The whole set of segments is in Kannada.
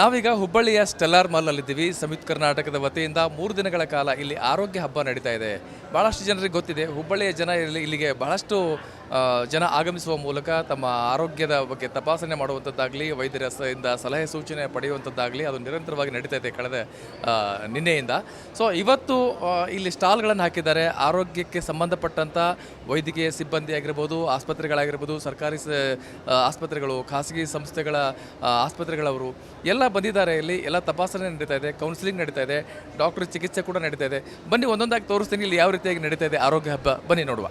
ನಾವೀಗ ಹುಬ್ಬಳ್ಳಿಯ ಸ್ಟೆಲ್ಲಾರ್ ಮಾಲ್ನಲ್ಲಿದ್ದೀವಿ ಸಂಯುಕ್ತ ಕರ್ನಾಟಕದ ವತಿಯಿಂದ ಮೂರು ದಿನಗಳ ಕಾಲ ಇಲ್ಲಿ ಆರೋಗ್ಯ ಹಬ್ಬ ನಡೀತಾ ಇದೆ. ಭಾಳಷ್ಟು ಜನರಿಗೆ ಗೊತ್ತಿದೆ, ಹುಬ್ಬಳ್ಳಿಯ ಜನ ಇಲ್ಲಿ ಇಲ್ಲಿಗೆ ಬಹಳಷ್ಟು ಜನ ಆಗಮಿಸುವ ಮೂಲಕ ತಮ್ಮ ಆರೋಗ್ಯದ ಬಗ್ಗೆ ತಪಾಸಣೆ ಮಾಡುವಂಥದ್ದಾಗಲಿ ವೈದ್ಯರ ಸ- ಇಂದ ಸಲಹೆ ಸೂಚನೆ ಪಡೆಯುವಂಥದ್ದಾಗಲಿ ಅದು ನಿರಂತರವಾಗಿ ನಡೀತಾ ಇದೆ ಕಳೆದ ನಿನ್ನೆಯಿಂದ. ಸೊ ಇವತ್ತು ಇಲ್ಲಿ ಸ್ಟಾಲ್ಗಳನ್ನು ಹಾಕಿದ್ದಾರೆ. ಆರೋಗ್ಯಕ್ಕೆ ಸಂಬಂಧಪಟ್ಟಂಥ ವೈದ್ಯಕೀಯ ಸಿಬ್ಬಂದಿ ಆಗಿರ್ಬೋದು, ಆಸ್ಪತ್ರೆಗಳಾಗಿರ್ಬೋದು, ಸರ್ಕಾರಿ ಆಸ್ಪತ್ರೆಗಳು, ಖಾಸಗಿ ಸಂಸ್ಥೆಗಳ ಆಸ್ಪತ್ರೆಗಳವರು, ಎಲ್ಲ ಬಂದಿದ್ದಾರೆ, ಇಲ್ಲಿ ಎಲ್ಲ ತಪಾಸಣೆ ನಡೀತಾ ಇದೆ ಕೌನ್ಸಿಲಿಂಗ್ ನಡೀತಾ ಇದೆ ಡಾಕ್ಟರ್ ಚಿಕಿತ್ಸೆ ಕೂಡ ನಡೀತಾ ಇದೆ. ಬನ್ನಿ, ಒಂದೊಂದಾಗಿ ತೋರಿಸ್ತೀನಿ, ಇಲ್ಲಿ ಯಾವ ರೀತಿಯಾಗಿ ನಡೀತಾ ಇದೆ ಆರೋಗ್ಯ ಹಬ್ಬ. ಬನ್ನಿ ನೋಡುವ.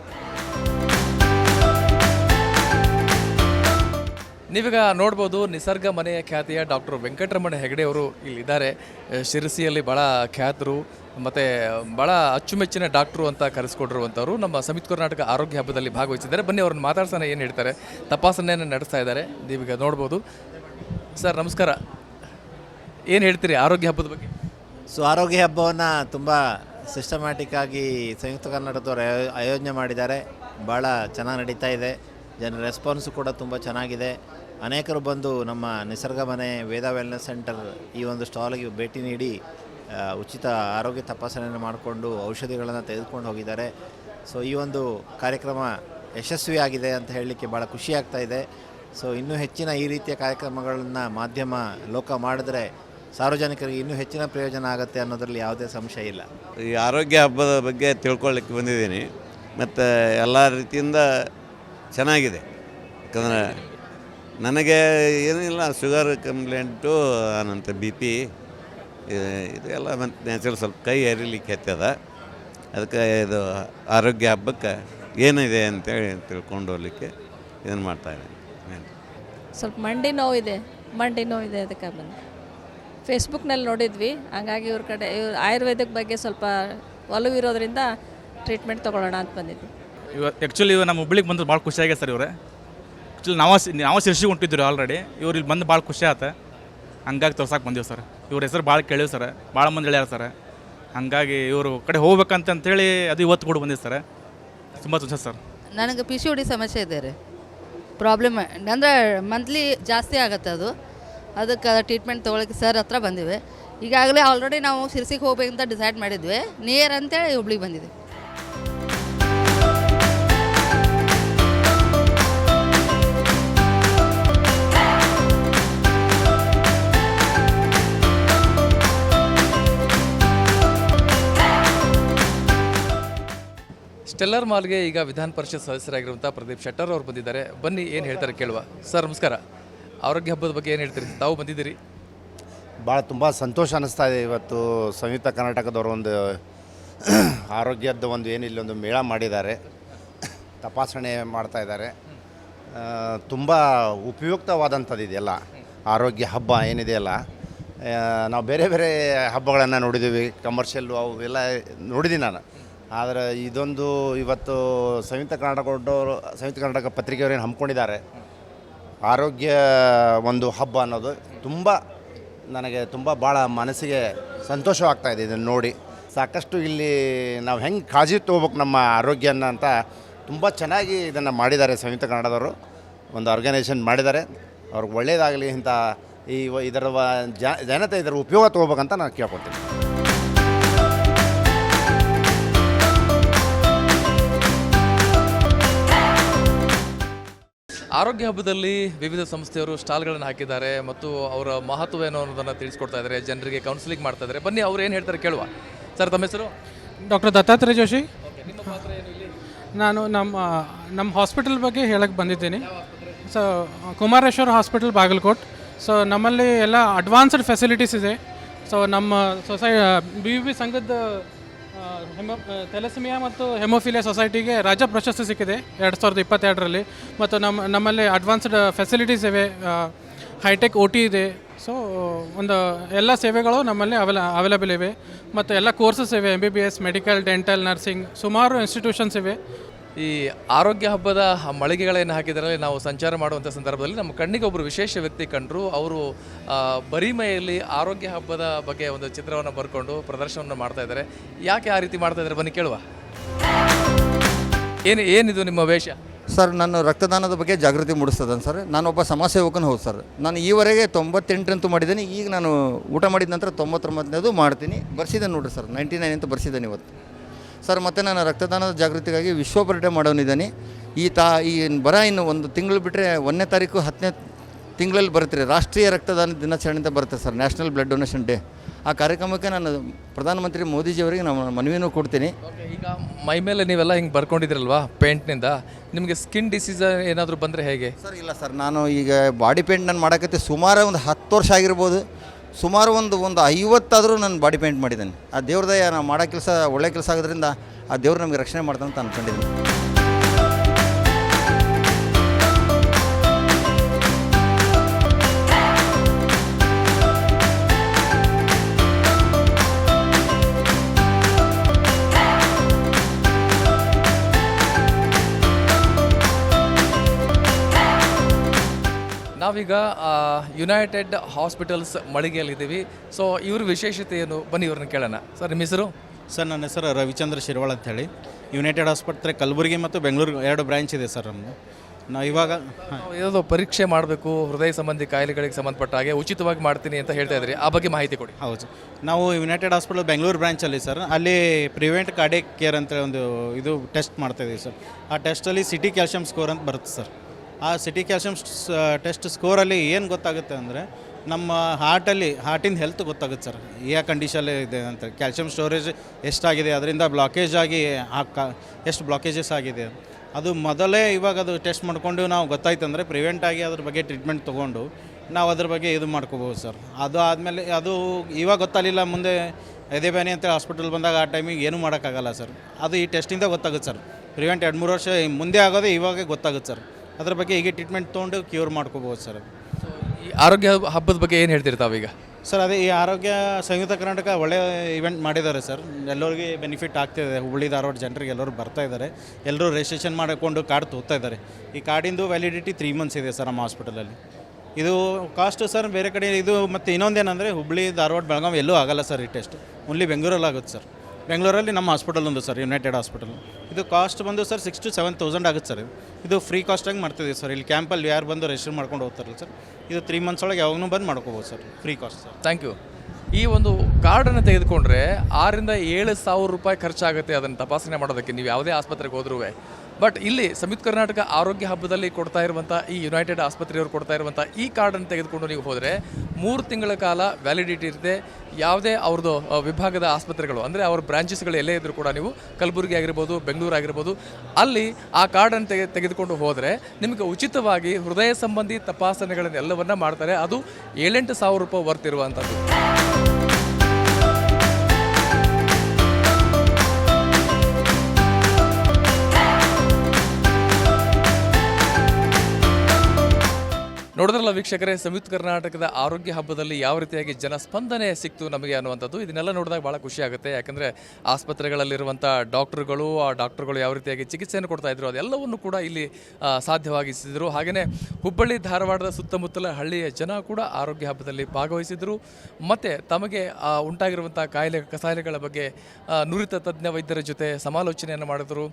ನೀವೀಗ ನೋಡ್ಬೋದು, ನಿಸರ್ಗ ಮನೆಯ ಖ್ಯಾತಿಯ ಡಾಕ್ಟರ್ ವೆಂಕಟರಮಣ ಹೆಗಡೆ ಅವರು ಇಲ್ಲಿದ್ದಾರೆ. ಶಿರಸಿಯಲ್ಲಿ ಭಾಳ ಖ್ಯಾತರು, ಮತ್ತು ಭಾಳ ಅಚ್ಚುಮೆಚ್ಚಿನ ಡಾಕ್ಟ್ರು ಅಂತ ಕರೆಸ್ಕೊಟ್ಟಿರುವಂಥವ್ರು ನಮ್ಮ ಸಂಯುಕ್ತ ಕರ್ನಾಟಕ ಆರೋಗ್ಯ ಹಬ್ಬದಲ್ಲಿ ಭಾಗವಹಿಸಿದ್ದಾರೆ. ಬನ್ನಿ, ಅವ್ರನ್ನ ಮಾತಾಡ್ಸೋಣ ಏನು ಹೇಳ್ತಾರೆ. ತಪಾಸಣೆಯನ್ನು ನಡೆಸ್ತಾ ಇದ್ದಾರೆ. ನೀವೀಗ ನೋಡ್ಬೋದು. ಸರ್, ನಮಸ್ಕಾರ. ಏನು ಹೇಳ್ತೀರಿ ಆರೋಗ್ಯ ಹಬ್ಬದ ಬಗ್ಗೆ? ಸೊ ಆರೋಗ್ಯ ಹಬ್ಬವನ್ನು ತುಂಬ ಸಿಸ್ಟಮ್ಯಾಟಿಕ್ ಆಗಿ ಸಂಯುಕ್ತ ಕರ್ನಾಟಕದವರು ಆಯೋ- ಆಯೋಜನೆ ಮಾಡಿದ್ದಾರೆ. ಭಾಳ ಚೆನ್ನಾಗಿ ನಡೀತಾ ಇದೆ. ಜನ ರೆಸ್ಪಾನ್ಸು ಕೂಡ ತುಂಬ ಚೆನ್ನಾಗಿದೆ. ಅನೇಕರು ಬಂದು ನಮ್ಮ ನಿಸರ್ಗ ಮನೆ ವೇದ ವೆಲ್ನೆಸ್ ಸೆಂಟರ್ ಈ ಒಂದು ಸ್ಟಾಲ್ಗೆ ಭೇಟಿ ನೀಡಿ ಉಚಿತ ಆರೋಗ್ಯ ತಪಾಸಣೆಯನ್ನು ಮಾಡಿಕೊಂಡು ಔಷಧಿಗಳನ್ನು ತೆಗೆದುಕೊಂಡು ಹೋಗಿದ್ದಾರೆ. ಸೊ ಈ ಒಂದು ಕಾರ್ಯಕ್ರಮ ಯಶಸ್ವಿಯಾಗಿದೆ ಅಂತ ಹೇಳಲಿಕ್ಕೆ ಭಾಳ ಖುಷಿ ಆಗ್ತಾ ಇದೆ. ಸೊ ಇನ್ನೂ ಹೆಚ್ಚಿನ ಈ ರೀತಿಯ ಕಾರ್ಯಕ್ರಮಗಳನ್ನು ಮಾಧ್ಯಮ ಲೋಕ ಮಾಡಿದ್ರೆ ಸಾರ್ವಜನಿಕರಿಗೆ ಇನ್ನೂ ಹೆಚ್ಚಿನ ಪ್ರಯೋಜನ ಆಗುತ್ತೆ ಅನ್ನೋದರಲ್ಲಿ ಯಾವುದೇ ಸಂಶಯ ಇಲ್ಲ. ಈ ಆರೋಗ್ಯ ಹಬ್ಬದ ಬಗ್ಗೆ ತಿಳ್ಕೊಳ್ಳಿಕ್ಕೆ ಬಂದಿದ್ದೀನಿ. ಮತ್ತು ಎಲ್ಲ ರೀತಿಯಿಂದ ಚೆನ್ನಾಗಿದೆ. ಯಾಕಂದರೆ ನನಗೆ ಏನಿಲ್ಲ ಶುಗರ್ ಕಂಪ್ಲೇಂಟು ಅನಂತ ಬಿ ಪಿ ಇದೆಲ್ಲ ಮತ್ತು ನ್ಯಾಚುರಲ್ ಸ್ವಲ್ಪ ಕೈ ಎರಿಲಿಕ್ಕೆ ಹೆತ್ತದ ಅದಕ್ಕೆ ಇದು ಆರೋಗ್ಯ ಹಬ್ಬಕ್ಕೆ ಏನಿದೆ ಅಂತೇಳಿ ತಿಳ್ಕೊಂಡು ಹೋಗ್ಲಿಕ್ಕೆ ಇದನ್ನು ಮಾಡ್ತಾಯಿದ್ದೀನಿ ಸ್ವಲ್ಪ ಮಂಡಿ ನೋವಿದೆ ಮಂಡಿ ನೋವಿದೆ ಅದಕ್ಕೆ ಬಂದು. ಫೇಸ್ಬುಕ್ನಲ್ಲಿ ನೋಡಿದ್ವಿ. ಹಂಗಾಗಿ ಇವ್ರ ಕಡೆ ಇವ್ರ ಆಯುರ್ವೇದಕ್ ಬಗ್ಗೆ ಸ್ವಲ್ಪ ಒಲವು ಇರೋದ್ರಿಂದ ಟ್ರೀಟ್ಮೆಂಟ್ ತೊಗೊಳ್ಳೋಣ ಅಂತ ಬಂದಿದ್ವಿ. ಇವ ಆ್ಯಕ್ಚುಲಿ ಇವ ನಮ್ಮ ಹುಬ್ಳಿಗೆ ಬಂದು ಭಾಳ ಖುಷಿ ಆಗ್ಯದ ಸರ್ ಇವರೇ. ಆ್ಯಕ್ಚುಲಿ ನಾವು ನಾವು ಶಿರ್ಸಿಗೆ ಹೊಂಟಿದ್ರು ಆಲ್ರೆಡಿ ಇವ್ರು ಇಲ್ಲಿ ಬಂದು ಭಾಳ ಖುಷಿ ಆತ. ಹಂಗಾಗಿ ತೋರ್ಸಕ್ಕೆ ಬಂದೀವಿ ಸರ್. ಇವ್ರ ಹೆಸರು ಭಾಳ ಕೇಳಿವಿ ಸರ್. ಭಾಳ ಮಂದಿ ಹೇಳ್ಯಾರ ಸರ್. ಹಂಗಾಗಿ ಇವರು ಕಡೆ ಹೋಗ್ಬೇಕಂತಂತೇಳಿ ಅದು ಇವತ್ತು ಕೂಡ ಬಂದಿದೆ ಸರ್. ತುಂಬ ಸಂತೋಷ ಸರ್. ನನಗೆ ಪಿ ಸಿ ಒ ಡಿ ಸಮಸ್ಯೆ ಇದೆ ರೀ. ಪ್ರಾಬ್ಲಮ್ ಅಂದರೆ ಮಂತ್ಲಿ ಜಾಸ್ತಿ ಆಗುತ್ತೆ ಅದು. ಅದಕ್ಕೆ ಟ್ರೀಟ್ಮೆಂಟ್ ತೊಗೊಳಕ್ಕೆ ಸರ್ ಹತ್ರ ಬಂದಿವೆ. ಈಗಾಗಲೇ ಆಲ್ರೆಡಿ ನಾವು ಸಿರ್ಸಿಗೆ ಹೋಗ್ಬೇಕಂತ ಡಿಸೈಡ್ ಮಾಡಿದ್ವಿ. ನಿಯರ್ ಅಂತೇಳಿ ಹುಬ್ಳಿಗೆ ಬಂದಿದ್ವಿ ಸ್ಟೆಲ್ಲರ್ ಮಾಲ್ಗೆ ಈಗ ವಿಧಾನ ಪರಿಷತ್ ಸದಸ್ಯರಾಗಿರುವಂಥ ಪ್ರದೀಪ್ ಶೆಟ್ಟರ್ ಅವರು ಬಂದಿದ್ದಾರೆ. ಬನ್ನಿ, ಏನು ಹೇಳ್ತಾರೆ ಕೇಳುವ. ಸರ್ ನಮಸ್ಕಾರ. ಆರೋಗ್ಯ ಹಬ್ಬದ ಬಗ್ಗೆ ಏನು ಹೇಳ್ತೀರಿ? ತಾವು ಬಂದಿದ್ದೀರಿ? ಭಾಳ ತುಂಬ ಸಂತೋಷ ಅನ್ನಿಸ್ತಾ ಇದೆ ಇವತ್ತು ಸಂಯುಕ್ತ ಕರ್ನಾಟಕದವರು ಒಂದು ಆರೋಗ್ಯದ ಒಂದು ಏನು ಒಂದು ಮೇಳ ಮಾಡಿದ್ದಾರೆ. ತಪಾಸಣೆ ಮಾಡ್ತಾ ಇದ್ದಾರೆ. ತುಂಬ ಉಪಯುಕ್ತವಾದಂಥದ್ದು ಇದೆಯಲ್ಲ, ಆರೋಗ್ಯ ಹಬ್ಬ ಏನಿದೆಯಲ್ಲ ನಾವು ಬೇರೆ ಬೇರೆ ಹಬ್ಬಗಳನ್ನು ನೋಡಿದ್ದೀವಿ ಕಮರ್ಷಿಯಲ್ಲು ಅವು ಎಲ್ಲ ನೋಡಿದ್ದೀನಿ ನಾನು. ಆದರೆ ಇದೊಂದು ಇವತ್ತು ಸಂಯುಕ್ತ ಕರ್ನಾಟಕದವರು, ಸಂಯುಕ್ತ ಕರ್ನಾಟಕ ಪತ್ರಿಕೆಯವರು ಏನು ಹಮ್ಮಿಕೊಂಡಿದ್ದಾರೆ ಆರೋಗ್ಯ ಒಂದು ಹಬ್ಬ ಅನ್ನೋದು ತುಂಬ ನನಗೆ ತುಂಬ ಭಾಳ ಮನಸ್ಸಿಗೆ ಸಂತೋಷವಾಗ್ತಾ ಇದೆ ಇದನ್ನು ನೋಡಿ. ಸಾಕಷ್ಟು ಇಲ್ಲಿ ನಾವು ಹೆಂಗೆ ಕಾಳಜಿ ತೊಗೋಬೇಕು ನಮ್ಮ ಆರೋಗ್ಯನ ಅಂತ ತುಂಬ ಚೆನ್ನಾಗಿ ಇದನ್ನು ಮಾಡಿದ್ದಾರೆ ಸಂಯುಕ್ತ ಕನ್ನಡದವರು. ಒಂದು ಆರ್ಗನೈಸೇಷನ್ ಮಾಡಿದ್ದಾರೆ. ಅವ್ರಿಗೆ ಒಳ್ಳೆಯದಾಗಲಿ ಇಂಥ ಈ ಇದರ ಜನತೆ ಇದರ ಉಪಯೋಗ ತೊಗೋಬೇಕಂತ ನಾನು ಕೇಳ್ಕೊತೀನಿ ಆರೋಗ್ಯ ಹಬ್ಬದಲ್ಲಿ ವಿವಿಧ ಸಂಸ್ಥೆಯವರು ಸ್ಟಾಲ್ಗಳನ್ನು ಹಾಕಿದ್ದಾರೆ ಮತ್ತು ಅವರ ಮಹತ್ವ ಏನು ಅನ್ನೋದನ್ನು ತಿಳಿಸ್ಕೊಡ್ತಾ ಇದ್ದಾರೆ ಜನರಿಗೆ ಕೌನ್ಸಿಲಿಂಗ್ ಮಾಡ್ತಾ ಇದ್ದಾರೆ. ಬನ್ನಿ ಅವ್ರು ಏನು ಹೇಳ್ತಾರೆ ಕೇಳುವ. ಸರ್ ತಮ್ಮ ಹೆಸರು? ಡಾಕ್ಟರ್ ದತ್ತಾತ್ರೇಯ ಜೋಶಿ. ನಾನು ನಮ್ಮ ನಮ್ಮ ಹಾಸ್ಪಿಟಲ್ ಬಗ್ಗೆ ಹೇಳಕ್ಕೆ ಬಂದಿದ್ದೀನಿ. So Kumareshwara hospital Bagalkot. So ನಮ್ಮಲ್ಲಿ ಎಲ್ಲ ಅಡ್ವಾನ್ಸ್ಡ್ ಫೆಸಿಲಿಟೀಸ್ ಇದೆ. ಸೊ ನಮ್ಮ ಸೊಸೈ ಬಿ ಬಿ ಸಂಘದ ಹೆಮೋ ಥೆಲಸಿಮಿಯಾ ಮತ್ತು ಹೆಮೋಫಿಲಿಯಾ ಸೊಸೈಟಿಗೆ ರಾಜ್ಯ ಪ್ರಶಸ್ತಿ ಸಿಕ್ಕಿದೆ ಎರಡು ಸಾವಿರದ ಇಪ್ಪತ್ತೆರಡರಲ್ಲಿ. ಮತ್ತು ನಮ್ಮ, ನಮ್ಮಲ್ಲಿ ಅಡ್ವಾನ್ಸ್ಡ್ ಫೆಸಿಲಿಟೀಸ್ ಇವೆ ಹೈಟೆಕ್ ಓ ಟಿ ಇದೆ. ಸೊ ಒಂದು ಎಲ್ಲ ಸೇವೆಗಳು ನಮ್ಮಲ್ಲಿ ಅವೆಲ ಅವೈಲೇಬಲ್ ಇವೆ. ಮತ್ತು ಎಲ್ಲ ಕೋರ್ಸಸ್ ಇವೆ M B B S medical dental nursing ಸುಮಾರು ಇನ್ಸ್ಟಿಟ್ಯೂಷನ್ಸ್ ಇವೆ. ಈ ಆರೋಗ್ಯ ಹಬ್ಬದ ಮಳಿಗೆಗಳೇನು ಹಾಕಿದ್ರಲ್ಲಿ ನಾವು ಸಂಚಾರ ಮಾಡುವಂಥ ಸಂದರ್ಭದಲ್ಲಿ ನಮ್ಮ ಕಣ್ಣಿಗೆ ಒಬ್ಬರು ವಿಶೇಷ ವ್ಯಕ್ತಿ ಕಂಡರು. ಅವರು ಬರಿಮೆಯಲ್ಲಿ ಆರೋಗ್ಯ ಹಬ್ಬದ ಬಗ್ಗೆ ಒಂದು ಚಿತ್ರವನ್ನು ಬರ್ಕೊಂಡು ಪ್ರದರ್ಶನವನ್ನು ಮಾಡ್ತಾ ಇದ್ದಾರೆ. ಯಾಕೆ ಆ ರೀತಿ ಮಾಡ್ತಾ ಇದ್ದಾರೆ ಬನ್ನಿ ಕೇಳುವ. ಏನು, ಏನಿದು ನಿಮ್ಮ ವೇಷ? ಸರ್, ನಾನು ರಕ್ತದಾನದ ಬಗ್ಗೆ ಜಾಗೃತಿ ಮೂಡಿಸ್ತದನ್ ಸರ್. ನಾನೊಬ್ಬ ಸಮಾಜ ಸೇವಕನ ಹೌದು ಸರ್. ನಾನು ಈವರೆಗೆ ತೊಂಬತ್ತೆಂಟರಂತೂ ಮಾಡಿದ್ದೀನಿ. ಈಗ ನಾನು ಊಟ ಮಾಡಿದ ನಂತರ ತೊಂಬತ್ತೊಂಬತ್ತನೇದು ಮಾಡ್ತೀನಿ. ಬರ್ಸಿದ್ದೇನೆ ನೋಡಿರಿ ಸರ್. ನೈಂಟಿ ನೈನ್ ಅಂತ ಬರ್ಸಿದ್ದೇನೆ ಇವತ್ತು. ಸರ್ ಮತ್ತು ನಾನು ರಕ್ತದಾನದ ಜಾಗೃತಿಗಾಗಿ ವಿಶ್ವ ಪರ್ಯಟನೆ ಮಾಡೋನಿದ್ದೀನಿ. ಈ ತಾ ಈ ಬರ ಇನ್ನು ಒಂದು ತಿಂಗಳು ಬಿಟ್ಟರೆ ಒಂದನೇ ತಾರೀಕು ಹತ್ತನೇ ತಿಂಗಳಲ್ಲಿ ಬರುತ್ತೆ ರಾಷ್ಟ್ರೀಯ ರಕ್ತದಾನ ದಿನಾಚರಣೆ ಅಂತ ಬರುತ್ತೆ sir national blood donation day ಆ ಕಾರ್ಯಕ್ರಮಕ್ಕೆ ನಾನು ಪ್ರಧಾನಮಂತ್ರಿ ಮೋದಿಜಿಯವರಿಗೆ ನಾನು ಮನವಿನೂ ಕೊಡ್ತೀನಿ. ಈಗ ಮೈ ಮೇಲೆ ನೀವೆಲ್ಲ ಹಿಂಗೆ ಬರ್ಕೊಂಡಿದ್ರಲ್ವಾ ಪೇಂಟ್ನಿಂದ ನಿಮಗೆ ಸ್ಕಿನ್ ಡಿಸೀಸ್ ಏನಾದರೂ ಬಂದರೆ ಹೇಗೆ? ಸರ್ ಇಲ್ಲ ಸರ್ ನಾನು ಈಗ ಬಾಡಿ ಪೇಂಟ್ ನಾನು ಮಾಡೋಕತ್ತೆ ಸುಮಾರು ಒಂದು ಹತ್ತು ವರ್ಷ ಆಗಿರ್ಬೋದು. ಸುಮಾರು ಒಂದು ಒಂದು ಐವತ್ತಾದರೂ ನಾನು ಬಾಡಿ ಪೇಂಟ್ ಮಾಡಿದ್ದೇನೆ. ಆ ದೇವ್ರದಯ ನಾವು ಮಾಡೋ ಕೆಲಸ ಒಳ್ಳೆ ಕೆಲಸ ಆಗೋದ್ರಿಂದ ಆ ದೇವ್ರು ನಮಗೆ ರಕ್ಷಣೆ ಮಾಡ್ತಾನೆ ಅಂತ ಅಂದ್ಕೊಂಡಿದ್ದೀನಿ ನಾವೀಗ ಯುನೈಟೆಡ್ ಹಾಸ್ಪಿಟಲ್ಸ್ ಮಳಿಗೆಯಲ್ಲಿದ್ದೀವಿ. ಸೊ ಇವ್ರ ವಿಶೇಷತೆ ಏನು? ಬನ್ನಿ ಇವ್ರನ್ನ ಕೇಳೋಣ. ಸರ್ ನಿಮ್ಮ ಹೆಸರು? ಸರ್ ನನ್ನ ಹೆಸರು ರವಿಚಂದ್ರ ಶಿರ್ವಾಳ್ ಅಂತ ಹೇಳಿ. ಯುನೈಟೆಡ್ ಆಸ್ಪತ್ರೆ ಕಲಬುರಗಿ ಮತ್ತು ಬೆಂಗಳೂರು ಎರಡು ಬ್ರ್ಯಾಂಚ್ ಇದೆ ಸರ್ ನಮ್ಮದು ನಾವು ಇವಾಗ ಏನಾದರೂ ಯಾವುದೋ ಪರೀಕ್ಷೆ ಮಾಡಬೇಕು ಹೃದಯ ಸಂಬಂಧಿ ಕಾಯಿಲೆಗಳಿಗೆ ಸಂಬಂಧಪಟ್ಟ ಹಾಗೆ ಉಚಿತವಾಗಿ ಮಾಡ್ತೀನಿ ಅಂತ ಹೇಳ್ತಾ ಇದ್ರಿ. ಆ ಬಗ್ಗೆ ಮಾಹಿತಿ ಕೊಡಿ. ಹೌದು. ನಾವು ಯುನೈಟೆಡ್ ಹಾಸ್ಪಿಟಲ್ ಬೆಂಗಳೂರು ಬ್ರಾಂಚಲ್ಲಿ ಸರ್. ಅಲ್ಲಿ ಪ್ರಿವೆಂಟ್ ಕಾರ್ಡಿಯಕ್ ಕೇರ್ ಅಂತ ಒಂದು ಇದು ಟೆಸ್ಟ್ ಮಾಡ್ತಾ ಇದ್ದೀವಿ ಸರ್. ಆ ಟೆಸ್ಟಲ್ಲಿ ಸಿಟಿ ಕ್ಯಾಲ್ಶಿಯಂ ಸ್ಕೋರ್ ಅಂತ ಬರುತ್ತೆ ಸರ್. ಆ ಸಿಟಿ ಕ್ಯಾಲ್ಸಿಯಂ ಟೆಸ್ಟ್ ಸ್ಕೋರಲ್ಲಿ ಏನು ಗೊತ್ತಾಗುತ್ತೆ ಅಂದರೆ ನಮ್ಮ ಹಾರ್ಟಲ್ಲಿ ಹಾರ್ಟಿನ ಹೆಲ್ತ್ ಗೊತ್ತಾಗುತ್ತೆ ಸರ್. ಯಾವ ಕಂಡೀಷನ್ ಇದೆ ಅಂತ. ಕ್ಯಾಲ್ಸಿಯಂ ಸ್ಟೋರೇಜ್ ಎಷ್ಟಾಗಿದೆ, ಅದರಿಂದ ಬ್ಲಾಕೇಜ್ ಆಗಿ ಎಷ್ಟು ಬ್ಲಾಕೇಜಸ್ ಆಗಿದೆ. ಅದು ಮೊದಲೇ ಇವಾಗ ಅದು ಟೆಸ್ಟ್ ಮಾಡಿಕೊಂಡು ನಾವು ಗೊತ್ತಾಯ್ತು ಅಂದರೆ ಪ್ರಿವೆಂಟ್ ಆಗಿ ಅದ್ರ ಬಗ್ಗೆ ಟ್ರೀಟ್ಮೆಂಟ್ ತೊಗೊಂಡು ನಾವು ಅದ್ರ ಬಗ್ಗೆ ಇದು ಮಾಡ್ಕೋಬೋದು ಸರ್. ಅದು ಆದಮೇಲೆ ಅದು ಇವಾಗ ಗೊತ್ತಾಗಲಿಲ್ಲ ಮುಂದೆ ಎದೆ ಬ್ಯಾನಿ ಅಂತ ಹಾಸ್ಪಿಟಲ್ ಬಂದಾಗ ಆ ಟೈಮಿಗೆ ಏನೂ ಮಾಡೋಕ್ಕಾಗಲ್ಲ ಸರ್. ಅದು ಈ ಟೆಸ್ಟಿಂದ ಗೊತ್ತಾಗುತ್ತೆ ಸರ್. ಪ್ರಿವೆಂಟ್ ಎರಡು ಮೂರು ವರ್ಷ ಮುಂದೆ ಆಗೋದೇ ಇವಾಗ ಗೊತ್ತಾಗುತ್ತೆ ಸರ್. ಅದ್ರ ಬಗ್ಗೆ ಈಗ ಟ್ರೀಟ್ಮೆಂಟ್ ತೊಗೊಂಡು ಕ್ಯೂರ್ ಮಾಡ್ಕೋಬೋದು ಸರ್. ಈ ಆರೋಗ್ಯ ಹಬ್ಬದ ಬಗ್ಗೆ ಏನು ಹೇಳ್ತೀರಿ ಈಗ ಸರ್ ಅದೇ ಈ ಆರೋಗ್ಯ ಸಂಯುಕ್ತ ಕರ್ನಾಟಕ ಒಳ್ಳೆಯ ಇವೆಂಟ್ ಮಾಡಿದ್ದಾರೆ ಸರ್. ಎಲ್ಲರಿಗೆ ಬೆನಿಫಿಟ್ ಆಗ್ತಿದೆ ಹುಬ್ಬಳ್ಳಿ ಧಾರವಾಡ ಜನರಿಗೆ ಎಲ್ಲರೂ ಬರ್ತಾ ಇದ್ದಾರೆ. ಎಲ್ಲರೂ ರಿಜಿಸ್ಟ್ರೇಷನ್ ಮಾಡಿಕೊಂಡು ಕಾರ್ಡ್ ತಗೋತಾ ಇದ್ದಾರೆ. ಈ ಕಾರ್ಡಿಂದು ವ್ಯಾಲಿಡಿಟಿ ತ್ರೀ ಮಂತ್ಸ್ ಇದೆ ಸರ್ ನಮ್ಮ ಹಾಸ್ಪಿಟಲಲ್ಲಿ ಇದು ಕಾಸ್ಟ್ ಸರ್ ಬೇರೆ ಕಡೆ ಇದು ಮತ್ತು ಇನ್ನೊಂದೇನೆಂದರೆ ಹುಬ್ಬಳ್ಳಿ ಧಾರವಾಡ ಬೆಳಗಾವಿ ಎಲ್ಲೂ ಆಗಲ್ಲ ಸರ್ ಈ ಟೆಸ್ಟ್ ಓನ್ಲಿ ಬೆಂಗಳೂರಲ್ಲಿ ಆಗುತ್ತೆ ಸರ್. ಬೆಂಗಳೂರಲ್ಲಿ ನಮ್ಮ ಹಾಸ್ಪಿಟಲ್ ಒಂದು ಸರ್ ಯುನೈಟೆಡ್ ಹಾಸ್ಪಿಟಲ್ ಇದು ಕಾಸ್ಟ್ ಬಂದು sir six to seven thousand ಆಗುತ್ತೆ ಸರ್ ಇದು. ಫ್ರೀ ಕಾಸ್ಟಾಗಿ ಮಾಡ್ತಿದ್ದೀವಿ ಸರ್. ಇಲ್ಲಿ ಕ್ಯಾಂಪಲ್ಲಿ ಯಾರು ಬಂದು ರಿಜಿಸ್ಟರ್ ಮಾಡ್ಕೊಂಡು ಹೋಗ್ತಾರಲ್ಲ ಸರ್, ಇದು ತ್ರೀ ಮಂತ್ಸ್ ಒಳಗೆ ಯಾವಾಗೂ ಬಂದು ಮಾಡ್ಕೋಬೋದು sir free cost sir. Thank you ಈ ಒಂದು ಕಾರ್ಡನ್ನು ತೆಗೆದುಕೊಂಡ್ರೆ ಆರರಿಂದ ಏಳು ಸಾವಿರ ರೂಪಾಯಿ ಖರ್ಚಾಗುತ್ತೆ ಅದನ್ನು ತಪಾಸಣೆ ಮಾಡೋದಕ್ಕೆ. ನೀವು ಯಾವುದೇ ಆಸ್ಪತ್ರೆಗೆ ಹೋದ್ರೂ ಬಟ್ ಇಲ್ಲಿ ಸಂಯುಕ್ತ ಕರ್ನಾಟಕ ಆರೋಗ್ಯ ಹಬ್ಬದಲ್ಲಿ ಕೊಡ್ತಾ ಇರುವಂಥ ಈ ಯುನೈಟೆಡ್ ಆಸ್ಪತ್ರೆಯವರು ಕೊಡ್ತಾ ಇರುವಂಥ ಈ ಕಾರ್ಡನ್ನು ತೆಗೆದುಕೊಂಡು ನೀವು ಹೋದರೆ ಮೂರು ತಿಂಗಳ ಕಾಲ ವ್ಯಾಲಿಡಿಟಿ ಇರುತ್ತೆ. ಯಾವುದೇ ಅವ್ರದ್ದು ವಿಭಾಗದ ಆಸ್ಪತ್ರೆಗಳು, ಅಂದರೆ ಅವ್ರ ಬ್ರಾಂಚಸ್ಗಳು ಎಲ್ಲೇ ಇದ್ದರೂ ಕೂಡ ನೀವು ಕಲಬುರಗಿ ಆಗಿರ್ಬೋದು, ಬೆಂಗಳೂರು ಆಗಿರ್ಬೋದು, ಅಲ್ಲಿ ಆ ಕಾರ್ಡನ್ನು ತೆಗೆ, ತೆಗೆದುಕೊಂಡು ಹೋದರೆ ನಿಮಗೆ ಉಚಿತವಾಗಿ ಹೃದಯ ಸಂಬಂಧಿ ತಪಾಸಣೆಗಳನ್ನೆಲ್ಲವನ್ನ ಮಾಡ್ತಾರೆ. ಅದು ಏಳೆಂಟು ಸಾವಿರ ರೂಪಾಯಿ ವರ್ತ್ ನೋಡಿದ್ರಲ್ಲ ವೀಕ್ಷಕರೇ, ಸಂಯುಕ್ತ ಕರ್ನಾಟಕದ ಆರೋಗ್ಯ ಹಬ್ಬದಲ್ಲಿ ಯಾವ ರೀತಿಯಾಗಿ ಜನಸ್ಪಂದನೆ ಸಿಕ್ತು ನಮಗೆ ಅನ್ನುವಂಥದ್ದು, ಇದನ್ನೆಲ್ಲ ನೋಡಿದಾಗ ಭಾಳ ಖುಷಿ ಆಗುತ್ತೆ. ಯಾಕಂದರೆ ಆಸ್ಪತ್ರೆಗಳಲ್ಲಿರುವಂಥ ಡಾಕ್ಟರ್ಗಳು, ಆ ಡಾಕ್ಟರ್ಗಳು ಯಾವ ರೀತಿಯಾಗಿ ಚಿಕಿತ್ಸೆಯನ್ನು ಕೊಡ್ತಾ ಇದ್ರು, ಅದೆಲ್ಲವನ್ನು ಕೂಡ ಇಲ್ಲಿ ಸಾಧ್ಯವಾಗಿಸಿದರು. ಹಾಗೆಯೇ ಹುಬ್ಬಳ್ಳಿ, ಧಾರವಾಡದ ಸುತ್ತಮುತ್ತಲ ಹಳ್ಳಿಯ ಜನ ಕೂಡ ಆರೋಗ್ಯ ಹಬ್ಬದಲ್ಲಿ ಭಾಗವಹಿಸಿದರು. ಮತ್ತು ತಮಗೆ ಉಂಟಾಗಿರುವಂಥ ಕಾಯಿಲೆ, ಕಸಾಯಿಲೆಗಳ ಬಗ್ಗೆ ನುರಿತ ತಜ್ಞ ವೈದ್ಯರ ಜೊತೆ ಸಮಾಲೋಚನೆಯನ್ನು ಮಾಡಿದರು.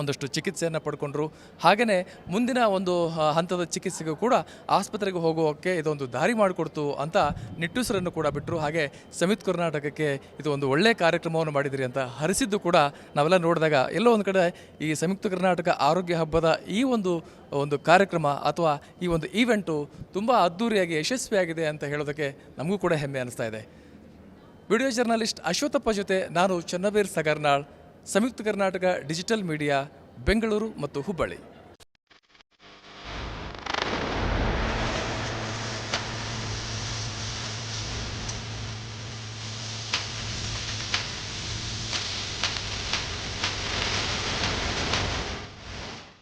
ಒಂದಷ್ಟು ಚಿಕಿತ್ಸೆಯನ್ನು ಪಡ್ಕೊಂಡ್ರು. ಹಾಗೆಯೇ ಮುಂದಿನ ಒಂದು ಹಂತದ ಚಿಕಿತ್ಸೆಗೂ ಕೂಡ ಆಸ್ಪತ್ರೆಗೆ ಹೋಗೋಕ್ಕೆ ಇದೊಂದು ದಾರಿ ಮಾಡಿಕೊಡ್ತು ಅಂತ ನಿಟ್ಟುಸರನ್ನು ಕೂಡ ಬಿಟ್ಟರು ಹಾಗೆ ಸಮಿತ್ ಕರ್ನಾಟಕಕ್ಕೆ ಇದು ಒಂದು ಒಳ್ಳೆಯ ಕಾರ್ಯಕ್ರಮವನ್ನು ಮಾಡಿದಿರಿ ಅಂತ ಹರಿಸಿದ್ದು ಕೂಡ ನಾವೆಲ್ಲ ನೋಡಿದಾಗ ಎಲ್ಲೋ ಒಂದು ಕಡೆ ಈ ಸಂಯುಕ್ತ ಕರ್ನಾಟಕ ಆರೋಗ್ಯ ಹಬ್ಬದ ಈ ಒಂದು ಒಂದು ಕಾರ್ಯಕ್ರಮ ಅಥವಾ ಈ ಒಂದು ಈವೆಂಟು ತುಂಬ ಅದ್ಧೂರಿಯಾಗಿ ಯಶಸ್ವಿಯಾಗಿದೆ ಅಂತ ಹೇಳೋದಕ್ಕೆ ನಮಗೂ ಕೂಡ ಹೆಮ್ಮೆ ಅನಿಸ್ತಾ ಇದೆ. ವಿಡಿಯೋ ಜರ್ನಲಿಸ್ಟ್ ಅಶ್ವಥಪ್ಪ ಜೊತೆ ನಾನು ಚನ್ನಬೀರ್ ಸಗರ್ನಾಳ್. ಸಂಯುಕ್ತ ಕರ್ನಾಟಕ ಡಿಜಿಟಲ್ ಮೀಡಿಯಾ ಬೆಂಗಳೂರು ಮತ್ತು ಹುಬ್ಬಳ್ಳಿ.